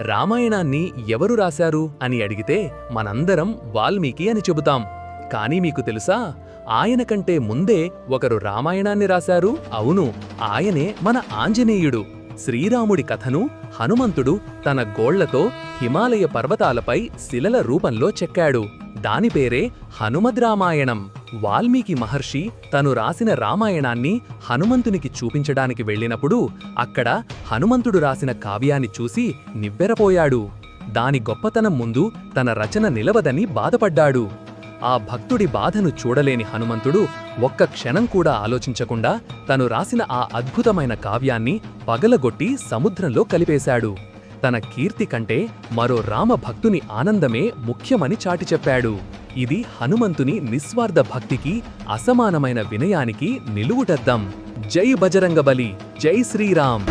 రామాయణాన్ని ఎవరు రాశారు అని అడిగితే మనందరం వాల్మీకి అని చెబుతాం. కానీ మీకు తెలుసా ఆయన కంటే ముందే ఒకరు రామాయణాన్ని రాశారు. అవును ఆయనే మన ఆంజనేయుడు. శ్రీరాముడి కథను హనుమంతుడు తన గోళ్ళతో హిమాలయ పర్వతాలపై శిలల రూపంలో చెక్కాడు. దాని పేరే హనుమద్ రామాయణం వాల్మీకి మహర్షి తను రాసిన రామాయణాన్ని హనుమంతునికి చూపించడానికి వెళ్ళినప్పుడు అక్కడ హనుమంతుడు రాసిన కావ్యాన్ని చూసి నివ్వెరపోయాడు. దాని గొప్పతనం ముందు తన రచన నిలవదని బాధపడ్డాడు. ఆ భక్తుడి బాధను చూడలేని హనుమంతుడు ఒక్క క్షణం కూడా ఆలోచించకుండా తను రాసిన ఆ అద్భుతమైన కావ్యాన్ని పగలగొట్టి సముద్రంలో కలిపేశాడు. తన కీర్తి కంటే మరో రామ భక్తుని ఆనందమే ముఖ్యమని చాటి చెప్పాడు. ఇది హనుమంతుని నిస్వార్థ భక్తికి అసమానమైన వినయానికి నిలువుటద్దం. జై బజరంగబలి. జై శ్రీరామ్.